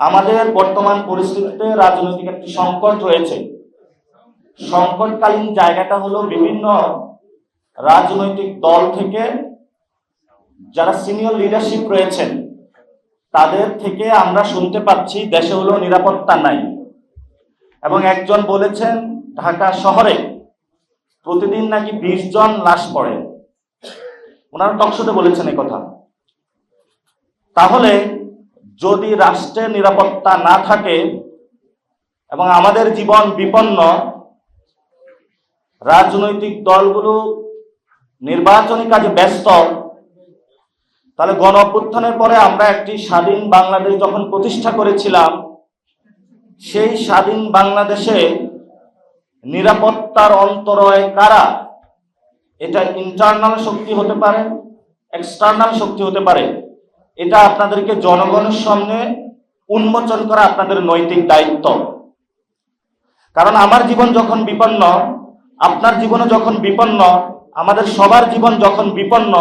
আমাদের বর্তমান পরিস্থিতিতে রাজনৈতিক একটি সংকট রয়েছে। সংকটকালীন জায়গাটা হলো বিভিন্ন রাজনৈতিক দল থেকে যারা সিনিয়র লিডারশিপ রয়েছেন, তাদের থেকে আমরা শুনতে পাচ্ছি দেশে হলো নিরাপত্তা নাই। এবং একজন বলেছেন, ঢাকা শহরে প্রতিদিন নাকি বিশ জন লাশ পড়ে। ওনারা টকশোতে বলেছেন কথা। তাহলে যদি রাষ্ট্রের নিরাপত্তা না থাকে এবং আমাদের জীবন বিপন্ন, রাজনৈতিক দলগুলো নির্বাচনী কাজে ব্যস্ত, তাহলে গণ পরে আমরা একটি স্বাধীন বাংলাদেশ যখন প্রতিষ্ঠা করেছিলাম, সেই স্বাধীন বাংলাদেশে নিরাপত্তার অন্তরয় কারা? এটা ইন্টারনাল শক্তি হতে পারে এক্সটার্নাল শক্তি হতে পারে। এটা আপনাদেরকে জনগণের সামনে উন্মোচন করা আপনাদের নৈতিক দায়িত্ব। কারণ আমার জীবন যখন বিপন্ন, আপনার জীবনে যখন বিপন্ন, আমাদের সবার জীবন যখন বিপন্ন,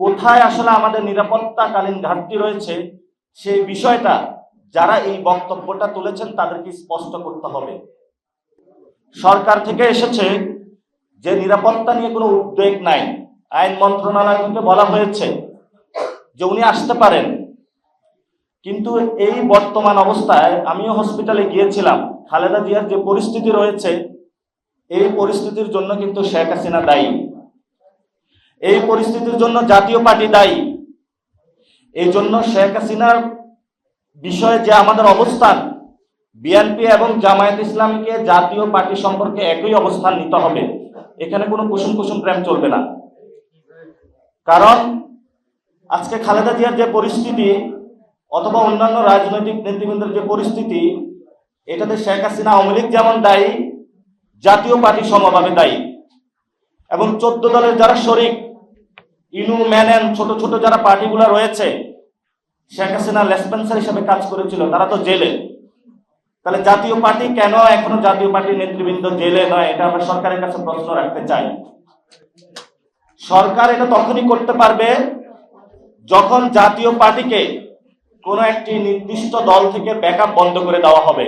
কোথায় আসলে আমাদের নিরাপত্তাকালীন ঘাটতি রয়েছে, সেই বিষয়টা যারা এই বক্তব্যটা তুলেছেন তাদেরকে স্পষ্ট করতে হবে। সরকার থেকে এসেছে যে নিরাপত্তা নিয়ে কোনো উদ্বেগ নাই। আইন মন্ত্রণালয় থেকে বলা হয়েছে যে উনি আসতে পারেন। কিন্তু এই বর্তমান অবস্থায় আমিও হসপিটালে গিয়েছিলাম। খালেদা জিয়ার যে পরিস্থিতি রয়েছে, এই পরিস্থিতির জন্য কিন্তু শেখ হাসিনা দায়ী। এই পরিস্থিতির জন্য জাতীয় পার্টি দায়ী। এই জন্য শেখ হাসিনার বিষয়ে যে আমাদের অবস্থান বিএনপি এবং জামায়াত ইসলামীকে জাতীয় পার্টি সম্পর্কে একই অবস্থান নিতে হবে। এখানে কোনো কুসুম কুসুম প্রেম চলবে না। কারণ আজকে খালেদা জিয়ার যে পরিস্থিতি অথবা অন্যান্য রাজনৈতিক নেতৃবৃন্দের যে পরিস্থিতি, এটাতে শেখ হাসিনা আওয়ামী লীগ যেমন দায়ী, জাতীয় পার্টি সমভাবে দায়ী। এবং চোদ্দ দলের যারা শরিক, ইনু, ম্যানেন, ছোট ছোট যারা পার্টিগুলো রয়েছে, শেখ হাসিনা লেসপেন্সার হিসেবে কাজ করেছিল, তারা তো জেলে। তাহলে জাতীয় পার্টি কেন এখনও জাতীয় পার্টির নেতৃবৃন্দ জেলে নয়? এটা আমরা সরকারের কাছে প্রশ্ন রাখতে চাই। সরকার এটা তখনই করতে পারবে যখন জাতীয় পার্টিকে কোনো একটি নির্দিষ্ট দল থেকে ব্যাকআপ বন্ধ করে দেওয়া হবে